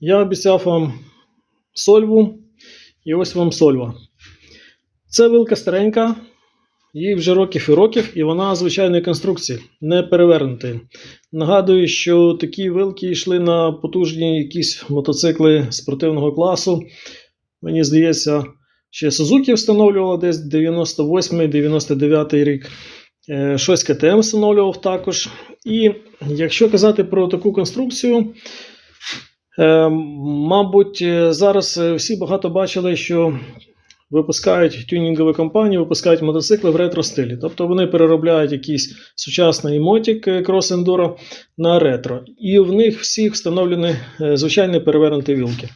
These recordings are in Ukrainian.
Я обіцяв вам сольву, і ось вам сольва. Це вилка старенька, їй вже років і років, і вона звичайної конструкції, не перевернутої. Нагадую, що такі вилки йшли на потужні якісь мотоцикли спортивного класу. Мені здається, ще Сузуки встановлювала десь 98-99 рік. Е, Щось КТМ встановлював також. І якщо казати про таку конструкцію, мабуть, е, зараз е, всі багато бачили, що випускають тюнінгові компанії, випускають мотоцикли в ретро-стилі. Тобто вони переробляють якийсь сучасний мотик е, Cross Enduro на ретро. І в них всіх встановлені е, звичайні перевернуті вілки.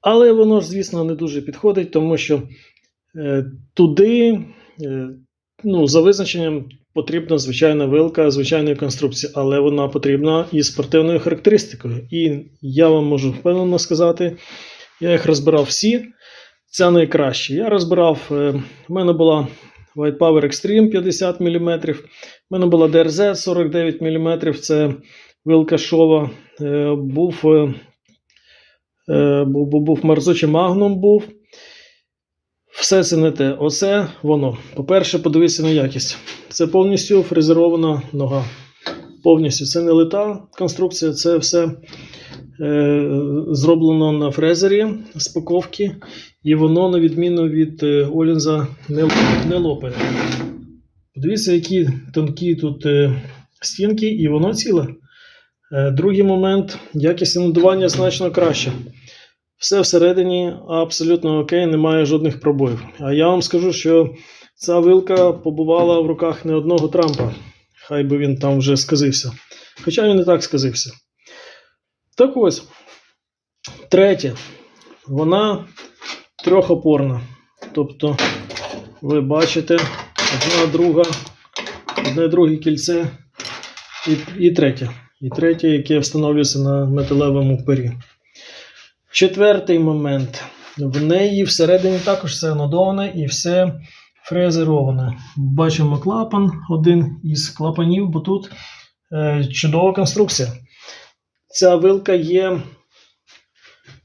Але воно ж, звісно, не дуже підходить, тому що е, туди, е, ну, за визначенням, потрібна звичайна вилка звичайної конструкції, але вона потрібна і спортивною характеристикою. І я вам можу впевнено сказати, я їх розбирав всі. Це найкраще. Я розбирав, е, в мене була White Power Extreme 50 мм, в мене була DRZ 49 мм, це вилка шова. Е, був, е, був, був, був Марзучі Magnum був. Все це не те. Оце воно. По-перше, подивіться на якість. Це повністю фрезерована нога. Повністю. Це не лита конструкція, це все е, зроблено на фрезері спаковки, і воно, на відміну від е, Олінза, не, не лопає. Подивіться, які тонкі тут е, стінки, і воно ціле. Е, другий момент якість надування значно краще. Все всередині абсолютно окей, немає жодних пробоїв. А я вам скажу, що ця вилка побувала в руках не одного Трампа. Хай би він там вже сказився. Хоча він не так сказився. Так ось. Третє. Вона трьохопорна. Тобто, ви бачите, одна друга, одне друге кільце і, і третє. І третє, яке встановлюється на металевому пері. Четвертий момент. В неї всередині також все анодоване і все фрезероване. Бачимо клапан, один із клапанів, бо тут е, чудова конструкція. Ця вилка є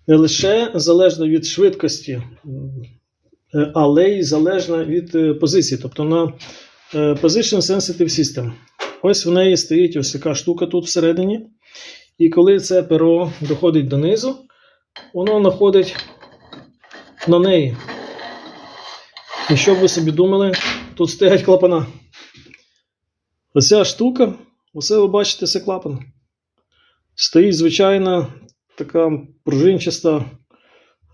не лише залежна від швидкості, е, але й залежна від е, позиції. Тобто на е, Position Sensitive System. Ось в неї стоїть ось така штука тут всередині. І коли це перо доходить донизу, воно находить на неї. І що б ви собі думали, тут стоять клапана. Оця штука, оце ви бачите, це клапан. Стоїть звичайна така пружинчаста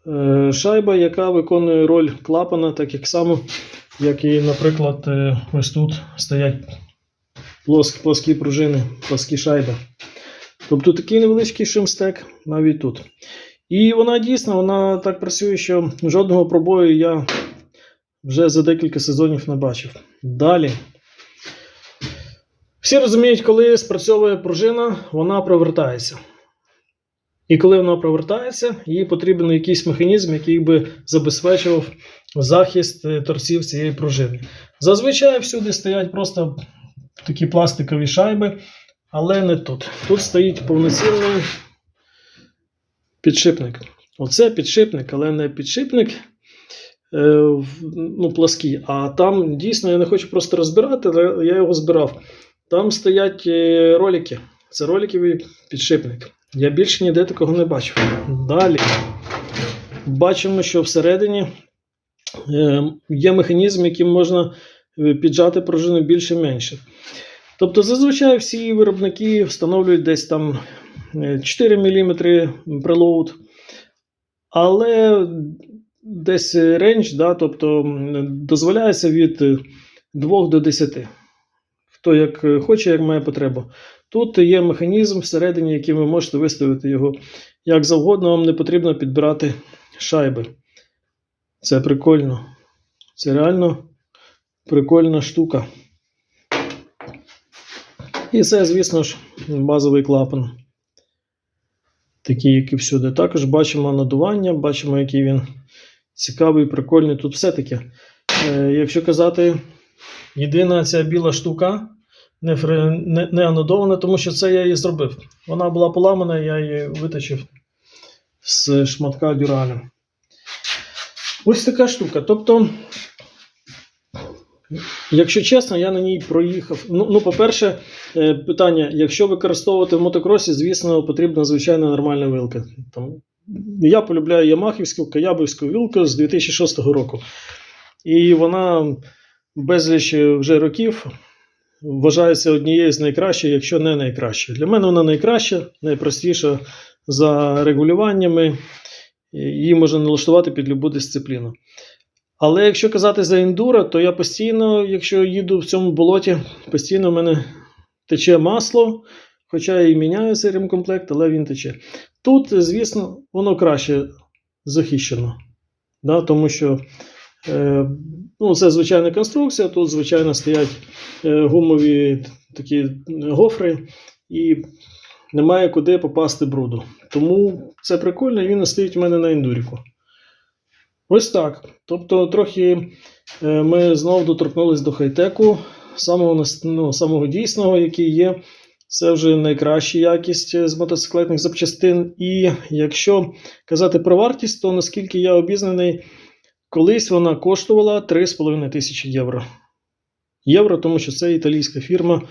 е, шайба, яка виконує роль клапана, так як само, як і, наприклад, е, ось тут стоять плоскі, плоскі пружини, плоскі шайби. Тобто такий невеличкий шимстек навіть тут. І вона дійсно вона так працює, що жодного пробою я вже за декілька сезонів не бачив. Далі. Всі розуміють, коли спрацьовує пружина, вона провертається. І коли вона провертається, їй потрібен якийсь механізм, який би забезпечував захист е, торців цієї пружини. Зазвичай всюди стоять просто такі пластикові шайби, але не тут. Тут стоїть повноцінний підшипник. Оце підшипник, але не підшипник е, ну, плаский. А там дійсно я не хочу просто розбирати, але я його збирав. Там стоять е, ролики. Це роликовий підшипник. Я більше ніде такого не бачив. Далі бачимо, що всередині е, є механізм, яким можна піджати пружину більше-менше. Тобто, зазвичай всі виробники встановлюють десь там 4 мм прилоуд, але десь рейндж, да, тобто дозволяється від е, 2 до 10. Хто як хоче, як має потребу. Тут є механізм всередині, яким ви можете виставити його як завгодно, вам не потрібно підбирати шайби. Це прикольно. Це реально прикольна штука. І це, звісно ж, базовий клапан. Такий, як і всюди. Також бачимо надування, бачимо, який він цікавий, прикольний. Тут все таке. Е, якщо казати, єдина ця біла штука не, фре- не, анодована, тому що це я її зробив. Вона була поламана, я її виточив з шматка дюралю. Ось така штука. Тобто, якщо чесно, я на ній проїхав. Ну, ну по-перше, е, питання: якщо використовувати в мотокросі, звісно, потрібна звичайна нормальна вилка. Там, я полюбляю Ямахівську, Каябівську вілку з 2006 року. І вона безліч вже років вважається однією з найкращих, якщо не найкращою. Для мене вона найкраща, найпростіша за регулюваннями. Її можна налаштувати під любу дисципліну. Але якщо казати за ендуро, то я постійно, якщо їду в цьому болоті, постійно в мене тече масло, хоча і цей ремкомплект, але він тече. Тут, звісно, воно краще захищено. Да, тому що е, ну, це звичайна конструкція, тут, звичайно, стоять е, гумові такі гофри, і немає куди попасти бруду. Тому це прикольно, і він стоїть у мене на ендуріку. Ось так. Тобто, трохи е, ми знову доторкнулися до хай-теку, самого, ну, самого дійсного, який є. Це вже найкраща якість з мотоциклетних запчастин. І якщо казати про вартість, то наскільки я обізнаний, колись вона коштувала 3,5 тисячі євро. Євро, тому що це італійська фірма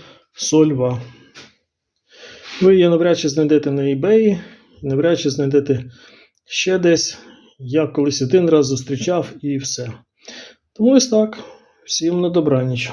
Solva. Ви її навряд чи знайдете на eBay, навряд чи знайдете ще десь. Я колись один раз зустрічав і все. Тому ось так. Всім на добраніч.